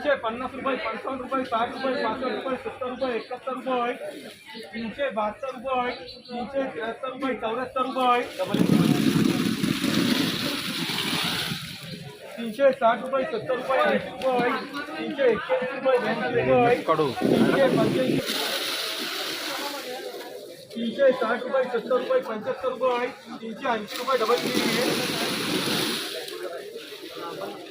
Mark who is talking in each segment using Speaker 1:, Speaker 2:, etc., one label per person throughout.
Speaker 1: तीनशे पन्नास रुपये पंचावन्न रुपये साठ रुपये पासष्ट रुपये सत्तर रुपये एकाहत्तर रुपये तीनशे बहात्तर रुपये तीनशे त्र्याहत्तर रुपये चौऱ्याहत्तर रुपये तीनशे साठ रुपये सत्तर रुपये ऐंशी रुपये तीनशे एक्क्याऐंशी रुपये ब्याऐंशी रुपये तीनशे पंच्याऐंशी तीनशे साठ रुपये सत्तर रुपये पंच्याहत्तर रुपये तीनशे ऐंशी रुपये डबल तीन.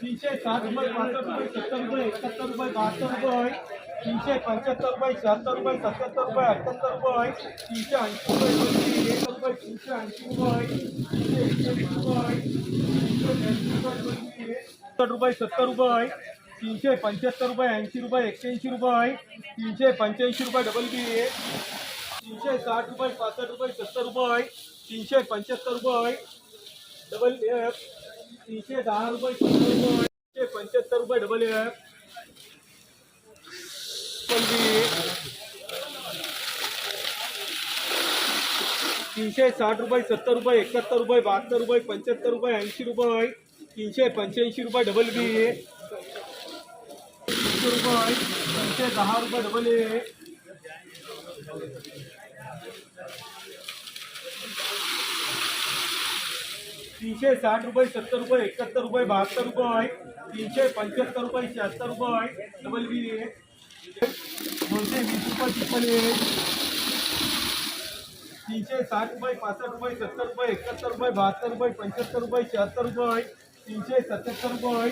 Speaker 1: तीनशे साठ रुपये पासष्ट रुपये, सत्तर रुपये एकाहत्तर रुपये बहात्तर रुपये तीनशे पंच्याहत्तर रुपये शहात्तर रुपये सत्याहत्तर रुपये अठ्ठ्याहत्तर रुपये तीनशे ऐंशी रुपये, एक रुपये तीनशे ऐंशी रुपये तीनशे रुपये तीनशे सत्तर रुपये सत्तर रुपये तीनशे पंच्याहत्तर रुपये, ऐंशी रुपये एक्क्याऐंशी रुपये तीनशे पंच्याऐंशी रुपये, डबल बी तीनशे साठ रुपये, पासष्ट रुपये, सत्तर रुपये, तीनशे पंच्याहत्तर रुपये डबल एफ़ तीनशे दहा रुपये रुपये, तीनशे पंच्याहत्तर रुपये डबल एफ़ तीनशे साठ रुपये, सत्तर रुपये, एकाहत्तर रुपये, बहात्तर रुपये, पंच्याहत्तर रुपये, ऐंशी रुपये, तीनशे पंच्याऐंशी रुपये डबल बी रुपये, तीनशे दहा रुपये डबल ए तीनशे साठ रुपये, सत्तर रुपये, एकाहत्तर रुपये, बहात्तर रुपये तीनशे पंच्याहत्तर रुपये, शहात्तर रुपये डबल बी दोनशे वीस रुपये ट्रिपल ए तीनशे साठ रुपये, पासष्ट रुपये, सत्तर रुपये, एकाहत्तर रुपये, बहात्तर रुपये, पंच्याहत्तर रुपये, शहात्तर रुपये तीनशे सत्याहत्तर रुपये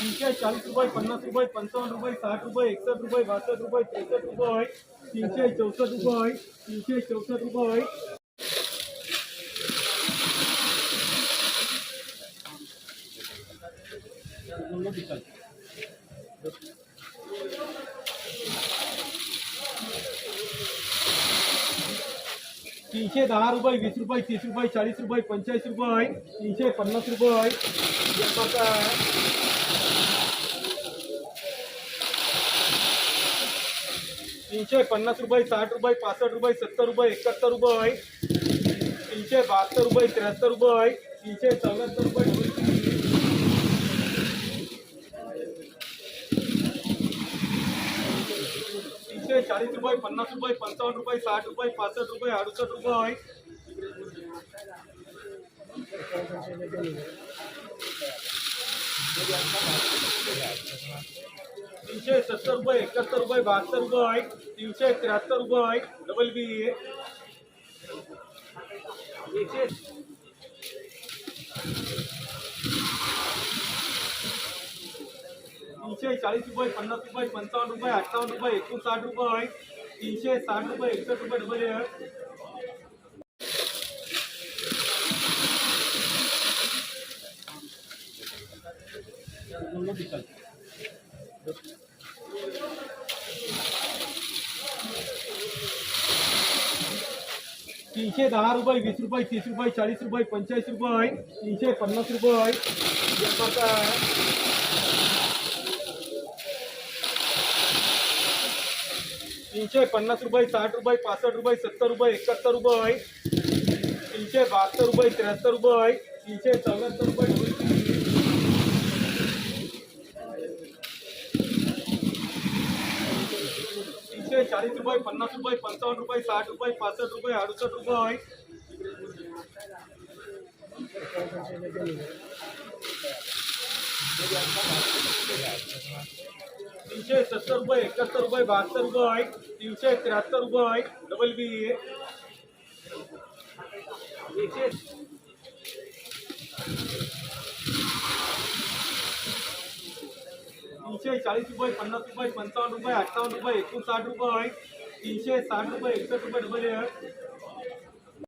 Speaker 1: तीनशे चाळीस रुपये, पन्नास रुपये, पंचावन्न रुपये, साठ रुपये एकसष्ट रुपये बासष्ट रुपये त्रेसष्ट रुपये, तीनशे चौसष्ट रुपये, तीनशे चौसष्ट रुपये। तीनशे दहा रुपये, वीस रुपये, तीस रुपये, चाळीस रुपये, पंचेचाळीस रुपये, तीनशे पन्नास रुपये। तीनशे पन्नास रुपये साठ रुपये पासष्ट रुपये सत्तर रुपये एकाहत्तर रुपये तीनशे बहात्तर रुपये त्र्याहत्तर रुपये तीनशे चौऱ्याहत्तर रुपये तीनशे चाळीस रुपये पन्नास रुपये पंचावन्न रुपये साठ रुपये पासष्ट रुपये अडुसष्ट रुपये Thank you. तीनशे सत्तर रुपये एकाहत्तर रुपये, बहात्तर रुपये तीनशे त्र्याहत्तर रुपये डबल बी एकशे तीनशे चाळीस रुपये, पन्नास रुपये पंचावन्न रुपये अठ्ठावन्न रुपये एकोणसाठ रुपये तीनशे साठ रुपये एकसष्ट रुपये डबल एक तीनशे दहा रुपये, वीस रुपये, तीस रुपये, चाळीस रुपये, पंचेचाळीस रुपये तीनशे पन्नास रुपये तीनशे पन्नास रुपये, साठ रुपये, पासष्ट रुपये, सत्तर रुपये, एकाहत्तर रुपये तीनशे बहात्तर रुपये, त्र्याहत्तर रुपये तीनशे चौऱ्याहत्तर रुपये चाळीस रुपये पन्नास रुपये पंचावन्न रुपये साठ रुपये पासष्ट रुपये अडुसष्ट रुपये तीनशे सत्तर रुपये एकाहत्तर रुपये बहात्तर रुपये तीनशे त्र्याहत्तर रुपये डबल बी एकशे तीनशे चाळीस रुपये, पन्नास रुपये, पंचावन्न रुपये, अठ्ठावन्न रुपये, एकोणसाठ रुपये, तीनशे साठ रुपये, एकसष्ट रुपये डबल